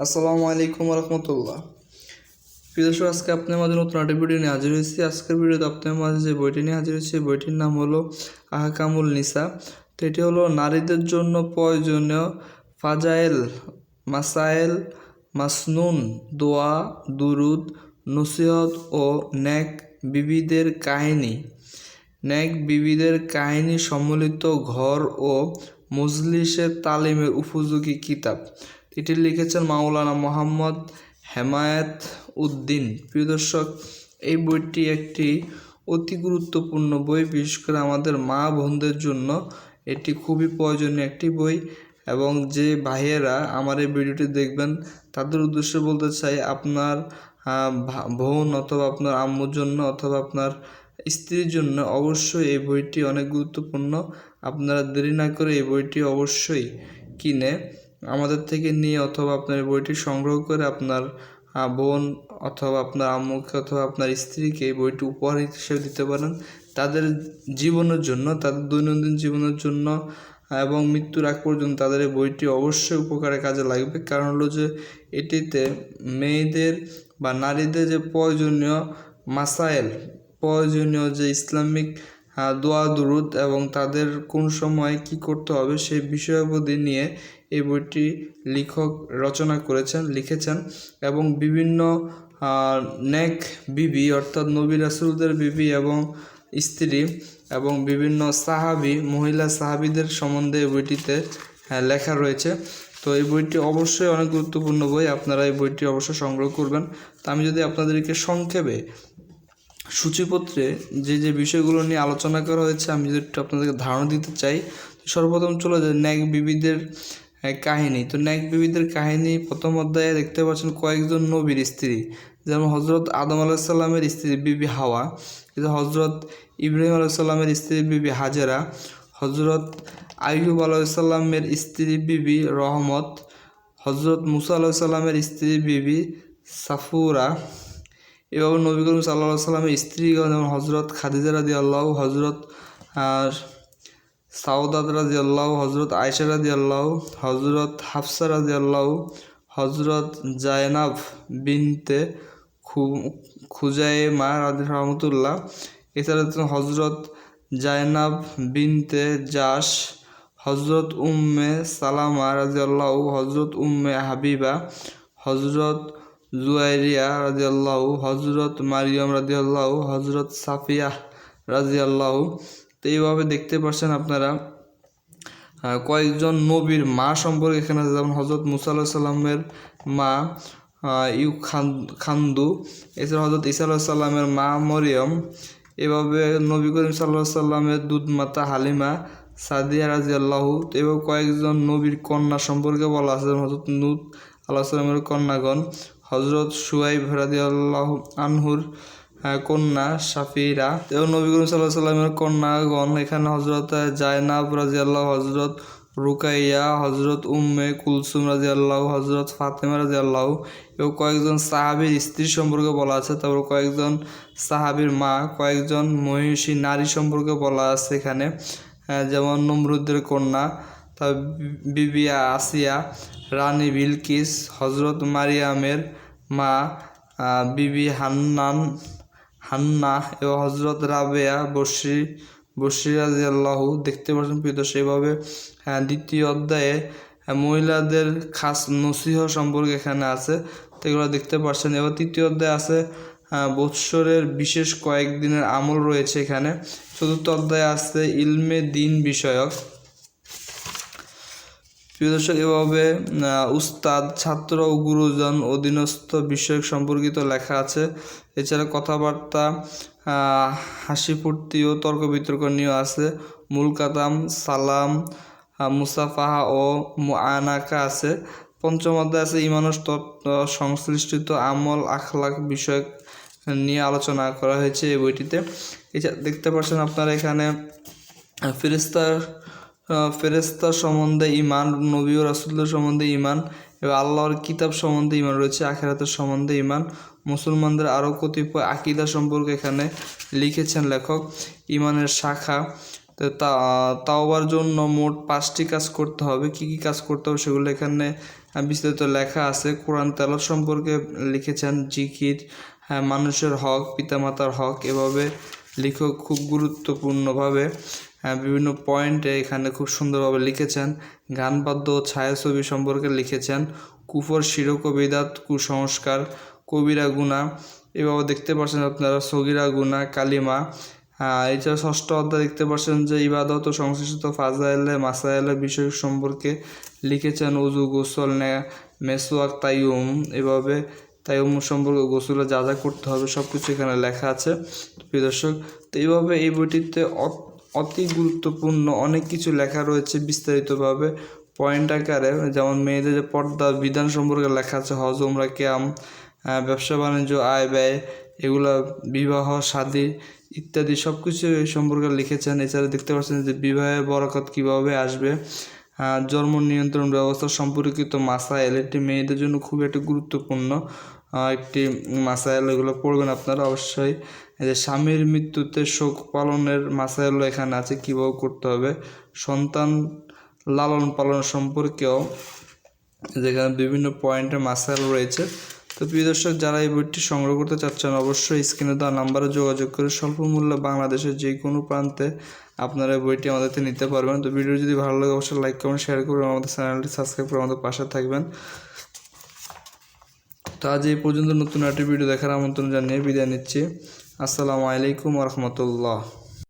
আসসালামু আলাইকুম রহমতুল্লাহ প্রিয় আজকে আপনার মাঝে নতুন একটা ভিডিও নিয়ে হাজির হয়েছি। আজকের ভিডিওতে আপনার মাঝে যে বইটি নিয়ে হাজির হয়েছি, বইটির নাম হলো আহকামুল নিসা। তো এটি হলো নারীদের জন্য প্রয়োজনীয় ফাজাইল, মাসাইল, মাসনুন, দোয়া, দুরুদ, নসিহত ও ন্যাক বিবিদের কাহিনী। ন্যাক বিবিদের কাহিনী সম্মিলিত ঘর ও মজলিসের তালিমের উপযোগী কিতাব। এটি লিখেছেন মাওলানা মোহাম্মদ হেমায়েত উদ্দিন। প্রিয় দর্শক, এই বইটি একটি অতি গুরুত্বপূর্ণ বই, বিশেষ করে আমাদের মা বোনদের জন্য। এটি খুবই প্রয়োজনীয় একটি বই এবং যে ভাইয়েরা আমার এই ভিডিওটি দেখবেন, তাদের উদ্দেশ্যে বলতে চাই, আপনার বোন অথবা আপনার আম্মুর জন্য অথবা আপনার স্ত্রীর জন্য অবশ্যই এই বইটি অনেক গুরুত্বপূর্ণ। আপনারা দেরি না করে এই বইটি অবশ্যই কিনে আমাদের থেকে নিয়ে অথবা আপনার বইটি সংগ্রহ করে আপনার বোন অথবা আপনার আম্মুকে অথবা আপনার স্ত্রীকে বইটি উপহার হিসেবে দিতে পারেন। তাদের জীবনের জন্য, তাদের দৈনন্দিন জীবনের জন্য এবং মৃত্যুর আগ পর্যন্ত তাদের এই বইটি অবশ্যই উপকারে কাজে লাগবে। কারণ হলো যে এটিতে মেয়েদের বা নারীদের যে প্রয়োজনীয় মাসাইল প্রয়োজনীয় যে ইসলামিক দোয়া দুরুদ এবং তাদের কোন সময় কি করতে হবে সেই বিষয়াবধি নিয়ে এই বইটি লেখক রচনা করেছেন লিখেছেন এবং বিভিন্ন নেক বিবি অর্থাৎ নবী রাসুলদের বিবি এবং স্ত্রী এবং বিভিন্ন সাহাবি মহিলা সাহাবিদের সম্বন্ধে এই বইটিতে হ্যাঁ, লেখা রয়েছে। তো এই বইটি অবশ্যই অনেক গুরুত্বপূর্ণ বই আপনারা এই বইটি অবশ্যই সংগ্রহ করবেন। তো আমি যদি আপনাদেরকে সংক্ষেপে সূচিপত্রে যে যে বিষয়গুলো নিয়ে আলোচনা করা হয়েছে, আমি যদি একটু আপনাদেরকে ধারণা দিতে চাই, সর্বপ্রথম চলে যায় ন্যাক বিবিদের কাহিনী। তো ন্যাক বিবিদের কাহিনী প্রথম অধ্যায়ে দেখতে পাচ্ছেন কয়েকজন নবীর স্ত্রী, যেমন হজরত আদম আলাহিসাল্লামের স্ত্রী বিবি হাওয়া হজরত ইব্রাহিম আলাইসাল্লামের স্ত্রী বিবি হাজেরা হজরত আইয়ুব আলাইসাল্লামের স্ত্রী বিবি রহমত হজরত মুসা আলাইসাল্লামের স্ত্রী বিবি সাফুরা এভাবে নবী করিম সাল্লাহ সাল্লামের স্ত্রীগণ যেমন হজরত খাদিজা রাদি আল্লাহ হজরত সাউদাদ রাজি আল্লাহ হজরত আয়সা রাজি আল্লাহ হজরত হাফসা রাজি আল্লাহ হজরত জায়নাব বিনতে খু- খুজাইমা রাজি রহমতুল্লাহ এছাড়া হজরত জায়নাব বিনতে জাস হজরত উম্মে সালামা রাজি আল্লাহ হজরত উম্মে হাবিবা হজরত জুয়াইরিয়া রাজিয়াল্লাহ হজরত মারিয়াম রাজিয়াল্লাহ হজরত সাফিয়া রাজিয়াল্লাহ তো এইভাবে দেখতে পাচ্ছেন আপনারা কয়েকজন নবীর মা সম্পর্কে এখানে যেমন হজরত মুসা মা ইউ খান, খান্দু, এছাড়া হজরত ইসা আল্লাহ সাল্লামের মা মরিয়ম, এভাবে নবী করিম সাল্লাহ সাল্লামের দুধ মাতা হালিমা সাদিয়া রাজি আল্লাহ এভাবে কয়েকজন নবীর কন্যা সম্পর্কে বলা আছে হজরত নুত আল্লাহ সাল্লামের কন্যাগণ। হজরত সুয়াইব রাজি আনহুর কন্যা সাফিরা এবং নবী করিম সাল্লাহ সাল্লামের কন্যাগণ। এখানে হজরত জায়নাব রাজি আল্লাহ হজরত রুকাইয়া হজরত উম্মে কুলসুম রাজি আল্লাহ হজরত ফাতেমা রাজি আল্লাহ এবং কয়েকজন সাহাবির স্ত্রী সম্পর্কে বলা আছে। তারপর কয়েকজন সাহাবির মা, কয়েকজন মহিষী নারী সম্পর্কে বলা আছে এখানে। যেমন নমরুদ্দের কন্যা বিবিয়া আসিয়া রানী বিলকিস হজরত মারিয়ামের মা বিবি হান্নান, হান্না এবং হজরত রাবেয়া বসরি বসিরাজি আল্লাহ দেখতে পাচ্ছেন প্রিয় সেভাবে দ্বিতীয় অধ্যায়ে মহিলাদের খাস নসিহ সম্পর্কে এখানে আছে এগুলো দেখতে পাচ্ছেন। এবার তৃতীয় অধ্যায়ে আছে বৎসরের বিশেষ কয়েকদিনের আমল রয়েছে এখানে। চতুর্থ অধ্যায়ে আছে, ইলমে দিন বিষয়ক। প্রিয় দর্শক, এভাবে উস্তাদ, ছাত্র ও গুরুজন অধীনস্থ বিষয়ক সম্পর্কিত লেখা আছে। এছাড়া কথাবার্তা হাসি ফুর্তি ও তর্ক বিতর্ক নিয়েও আছে। মূল কাতাম সালাম মুসাফাহা ও আনাকা আছে। পঞ্চম অধ্যায় আছে ইমানুষ তত্ত্ব সংশ্লিষ্ট আমল, আখলাক বিষয়ক নিয়ে আলোচনা করা হয়েছে এই বইটিতে। এছাড়া দেখতে পাচ্ছেন আপনারা এখানে ফেরেস্তার ফেরেস্তার সম্বন্ধে ইমান নবী ও রাসুল্লাহ সম্বন্ধে ইমান এবং আল্লাহর কিতাব সম্বন্ধে ইমান রয়েছে, আখেরাতের সম্বন্ধে ইমান মুসলমানদের আরও কতিপয় আকিদা সম্পর্কে এখানে লিখেছেন লেখক। ইমানের শাখা, তো তাওবার জন্য মোট পাঁচটি কাজ করতে হবে। কি কি কাজ করতে হবে সেগুলো এখানে বিস্তারিত লেখা আছে। কোরআন তেলত সম্পর্কে লিখেছেন জিকির হ্যাঁ মানুষের হক, পিতামাতার হক এভাবে লেখক খুব গুরুত্বপূর্ণভাবে বিভিন্ন পয়েন্টে এখানে খুব সুন্দরভাবে লিখেছেন। গান বাদ্য ছায়াছবি সম্পর্কে লিখেছেন। কুফর শিরক ও কুসংস্কার, কবিরা গুণা, এভাবে দেখতে পাচ্ছেন আপনারা সগিরা গুণা, কালিমা। হ্যাঁ এছাড়া ষষ্ঠ অধ্যায় দেখতে পাচ্ছেন যে ইবাদত ও সংশ্লিষ্ট ফাজাইলে, মাসাইলে বিষয় সম্পর্কে লিখেছেন উজু গোসল মেসোয়াক তাইয়ুম। এভাবে তাইয়ুম সম্পর্কে গোসলে যা যা করতে হবে সব কিছু এখানে লেখা আছে। প্রিয় দর্শক, তো এইভাবে এই বইটিতে অতি গুরুত্বপূর্ণ অনেক কিছু লেখা রয়েছে বিস্তারিতভাবে। পয়েন্ট আকারে, যেমন মেয়েদের যে পর্দা, বিধান সম্পর্কে লেখা আছে, হজ, উমরা, ক্যাম ব্যবসা, বাণিজ্য, আয়, ব্যয়, এগুলো বিবাহ, শাদী ইত্যাদি সব কিছু সম্পর্কে লিখেছেন। এছাড়া দেখতে পাচ্ছেন যে বিবাহের বরকত কীভাবে আসবে। জন্ম নিয়ন্ত্রণ ব্যবস্থা সম্পর্কিত মাসাইল এটি মেয়েদের জন্য খুব একটি গুরুত্বপূর্ণ একটি মাসাইল এগুলো পড়বেন আপনারা অবশ্যই। যে স্বামীর মৃত্যুতে শোক পালনের মাসাইল এখানে আছে, কীভাবে করতে হবে? সন্তান লালন পালন সম্পর্কেও যেখানে বিভিন্ন পয়েন্টে মাসাইল রয়েছে। তো প্রিয় দর্শক, যারা এই বইটি সংগ্রহ করতে চাচ্ছেন, অবশ্যই স্ক্রিনে দেওয়া নাম্বারে যোগাযোগ করে স্বল্প মূল্যে বাংলাদেশের যে কোনো প্রান্তে আপনারা বইটি আমাদের থেকে নিতে পারবেন। তো ভিডিও যদি ভালো লাগে, অবশ্যই লাইক কমেন্ট শেয়ার করে আমাদের চ্যানেলটি সাবস্ক্রাইব করে আমাদের পাশে থাকবেন। তো আজ এই পর্যন্ত নতুন একটি ভিডিও দেখার আমন্ত্রণ জানিয়ে বিদায় নিচ্ছি। আসসালামু আলাইকুম রহমতুল্লাহ।